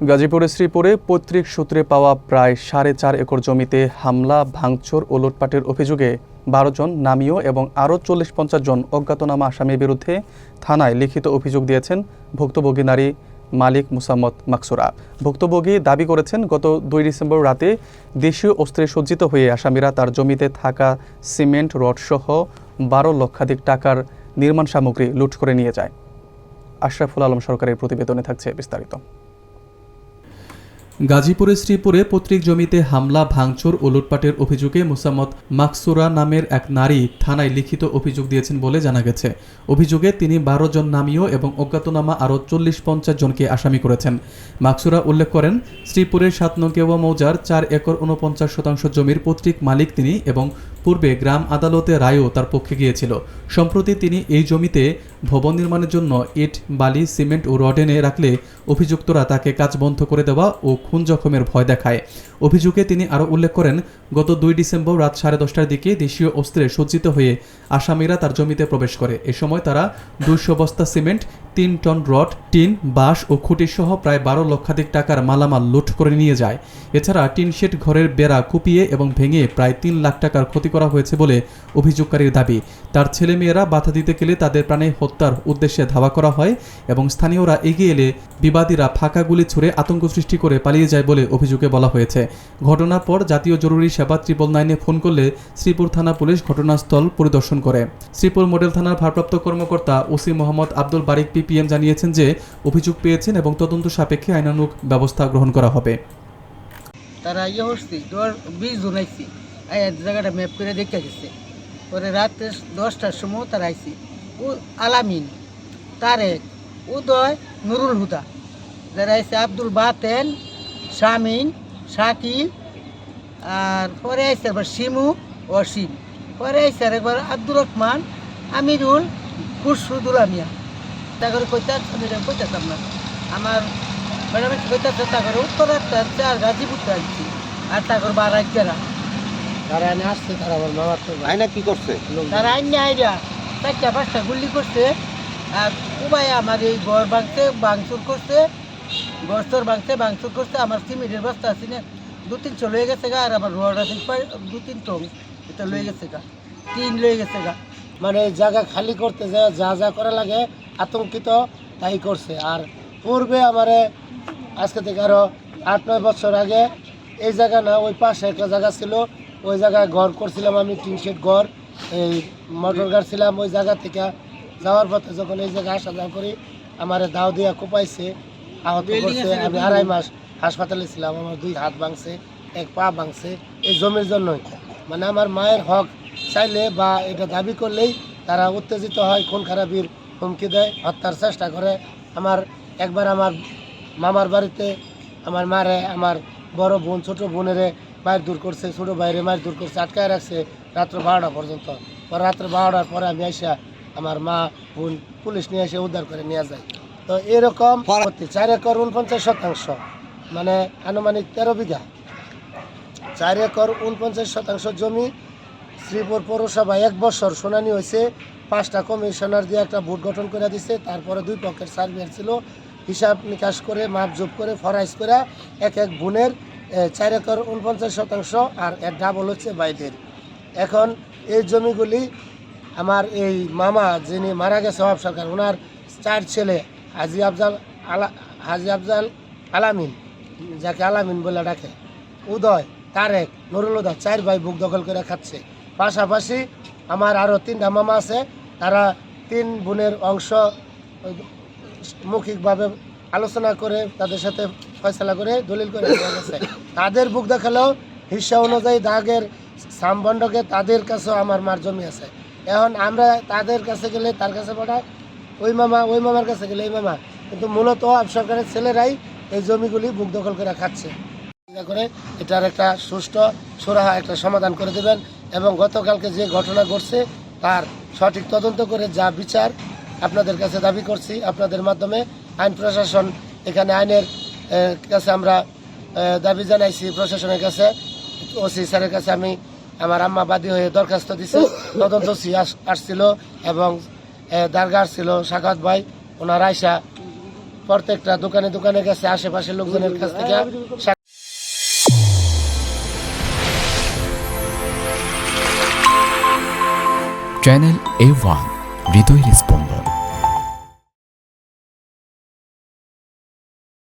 গাজীপুরের শ্রীপুরে পৈতৃক সূত্রে পাওয়া প্রায় সাড়ে চার একর জমিতে হামলা, ভাঙচুর ও লুটপাটের অভিযোগে বারো জন নামীয় এবং আরও চল্লিশ পঞ্চাশ জন অজ্ঞাতনামা আসামির বিরুদ্ধে থানায় লিখিত অভিযোগ দিয়েছেন ভুক্তভোগী নারী মালিক মুসাম্মদ মাকসুরা। ভুক্তভোগী দাবি করেছেন, গত দুই ডিসেম্বর রাতে দেশীয় অস্ত্রে সজ্জিত হয়ে আসামিরা তার জমিতে থাকা সিমেন্ট রডসহ বারো লক্ষাধিক টাকার নির্মাণ সামগ্রী লুট করে নিয়ে যায়। আশরাফুল আলম সরকারের প্রতিবেদনে থাকছে বিস্তারিত। গাজীপুরের শ্রীপুরে পৈতৃক জমিতে হামলা, ভাঙচুর ও লুটপাটের অভিযোগে মুসাম্মদ মাকসুরা নামের এক নারী থানায় লিখিত অভিযোগ দিয়েছেন বলে জানা গেছে। অভিযোগে তিনি বারো জন নামীয় এবং অজ্ঞাতনামা আরও চল্লিশ পঞ্চাশ জনকে আসামি করেছেন। মাকসুরা উল্লেখ করেন, শ্রীপুরের সাত নকেওয়া মৌজার চার একর উনপঞ্চাশ শতাংশ জমির পৈতৃক মালিক তিনি এবং পূর্বে গ্রাম আদালতে রায়ও তার পক্ষে গিয়েছিল। সম্প্রতি তিনি এই জমিতে ভবন নির্মাণের জন্য ইট, বালি, সিমেন্ট ও রড এনে রাখলে অভিযুক্তরা তাকে কাজ বন্ধ করে দেওয়া ও খুন জখমের ভয় দেখায়। অভিযোগে তিনি আরও উল্লেখ করেন, গত দুই ডিসেম্বর রাত সাড়ে দশটার দিকে দেশীয় অস্ত্রে সজ্জিত হয়ে আসামিরা তার জমিতে প্রবেশ করে। এ সময় তারা দুইশো বস্তা সিমেন্ট, তিন টন রড, টিন, বাঁশ ও খুঁটি সহ প্রায় বারো লক্ষাধিক টাকার মালামাল লুট করে নিয়ে যায়। এছাড়া টিন শেড ঘরের বেড়া কুপিয়ে এবং ভেঙে প্রায় তিন লাখ টাকার ক্ষতি করা হয়েছে বলে অভিযোগকারীর দাবি। তার ছেলেমেয়েরা বাধা দিতে গেলে তাদের প্রাণে হত্যার উদ্দেশ্যে ধাওয়া করা হয় এবং স্থানীয়রা এগিয়ে এলে বিবাদীরা ফাঁকা গুলি ছুড়ে আতঙ্ক সৃষ্টি করে পালিয়ে যায় বলে অভিযোগে বলা হয়েছে। ঘটনার পর জাতীয় জরুরি সেবা ত্রিপল নাইনে ফোন করলে শ্রীপুর থানা পুলিশ ঘটনাস্থল পরিদর্শন করে। শ্রীপুর মডেল থানার ভারপ্রাপ্ত কর্মকর্তা ওসি মোহাম্মদ আব্দুল বারিক পিপিএম জানিয়েছেন যে, অভিযোগ পেয়েছেন এবং তদন্ত সাপেক্ষে আইনানুগ ব্যবস্থা গ্রহণ করা হবে। তারা ইয়ে হচ্ছে, দশ, বিশ জন আইসি আই জায়গাটা ম্যাপ করে দেখে গেছে। পরে রাতে দশটার সময় তারা আইসি ও আলামিন, তারেক, উদয়, নুরুল হুদা। যারা আইসে আব্দুল বাতেন শামিন শাকিল আর পরে আইসে একবার শিমু অসীম। পরে আইসে আর একবার আব্দুর রহমান আমিরুল খুরশুদুল আমিয়া। তারপরে কইতে আমি কইতাম না। আমার ম্যাডাম কইতে তারপরে উত্তর একটা আনছে আর গাজীপুরতে আনছি আর তারপর বারাক জেলা তারা এনে আসছে তারা আমার মামার তো ভাই আয়না কি করছে? তারা আইন আইডিয়া চারটা পাঁচটা গুলি করছে আর উবাই আমার এই ঘর ভাঙছে ভাঙচুর করছে। গস্তর ভাঙছে, ভাঙচুর করছে, আমার সিমেন্টের বস্তা আছে না দু তিনশো লয়ে গেছে গা, আর আমার রড আছে দু তিন টন এটা লয়ে গেছে গা, তিন লয়ে গেছে গা। মানে জায়গা খালি করতে যে, যা যা করা লাগে, আতঙ্কিত তাই করছে। আর পূর্বে আমার, আজকে থেকে আরও আট, নয় বছর আগে, এই জায়গা না, ওই পাশে একটা জায়গা ছিল, ওই জায়গায় ঘর করছিলাম আমি, টিন শেড ঘর, এই মোটর গাড় ছিলাম, ওই জায়গা থেকে যাওয়ার পথে যখন এই জায়গায় আসা যাওয়া করি, আমার দাও দিয়া কোপাইছে। আহত করছে আমি আড়াই মাস হাসপাতালে ছিলাম আমার দুই হাত ভাঙছে এক পা ভাঙছে এই জমির জন্যই। মানে আমার মায়ের হক চাইলে বা এটা দাবি করলেই তারা উত্তেজিত হয় খুন খারাপির হুমকি দেয় হত্যার চেষ্টা করে। আমার একবার আমার মামার বাড়িতে আমার মারে আমার বড় বোন ছোট বোনেরে মায়ের দূর করছে ছোট ভাইরে মায়ের দূর করছে আটকায় রাখছে রাত্র বারোটা পর্যন্ত। পরে রাত্র বারোটার পরে আমি আসা আমার মা বোন পুলিশ নিয়ে এসে উদ্ধার করে নিয়ে যায়। তো এরকম চার একর উনপঞ্চাশ শতাংশ মানে আনুমানিক তেরো বিঘা। চার একর উনপঞ্চাশ শতাংশ জমি শ্রীপুর পৌরসভা এক বছর শুনানি হয়েছে। পাঁচটা কমিশনার দিয়ে একটা ভোট গঠন করে দিছে। তারপরে দুই পক্ষের সার্ভেয়ার ছিল। হিসাব নিকাশ করে মাপজোপ করে ফরাইজ করে এক এক বোনের চার একর উনপঞ্চাশ শতাংশ আর এর ডাবল হচ্ছে বাইদের। এখন এই জমিগুলি আমার এই মামা যিনি মারা গেছে সব সরকার ওনার চার ছেলে হাজি আফজাল আলা হাজি আফজাল আলামিন, যাকে আলামিন বলে ডাকে। উদয়, তারেক, নুরুল উদয়, চার ভাই বুক দখল করে খাচ্ছে। পাশাপাশি আমার আরও তিনটা মামা আছে, তারা তিন বোনের অংশ মৌখিকভাবে আলোচনা করে তাদের সাথে ফয়সলা করে দলিল করে গেছে তাদের বুক দেখালেও হিসা অনুযায়ী দাগের সামবন্ডকে তাদের কাছেও আমার মার জমি আছে। এখন আমরা তাদের কাছে গেলে তার কাছে পাঠায় ওই মামা, ওই মামার কাছে গেলে, এই মামা, কিন্তু মূলত সরকারের ছেলেরাই এই জমিগুলি বুক দখল করে খাচ্ছে। করে এটার একটা সুষ্ঠু, সুরাহা একটা সমাধান করে দেবেন এবং গতকালকে যে ঘটনা ঘটছে, তার সঠিক তদন্ত করে যা বিচার আপনাদের কাছে দাবি করছি, আপনাদের মাধ্যমে আইন প্রশাসন এখানে আইনের কাছে আমরা দাবি জানাইছি প্রশাসনের কাছে। ওসি স্যারের কাছে আমি আমার আম্মা বাদী হয়ে দরখাস্ত দিছি। তদন্ত আসছিল এবং আহ, ছিল সাকাত ভাই ওনার আয়সা প্রত্যেকটা দোকানে দোকানে গেছে আশেপাশের লোকজনের কাছ থেকে। চ্যানেল এ ওয়ান হৃদয়ের স্পন্দন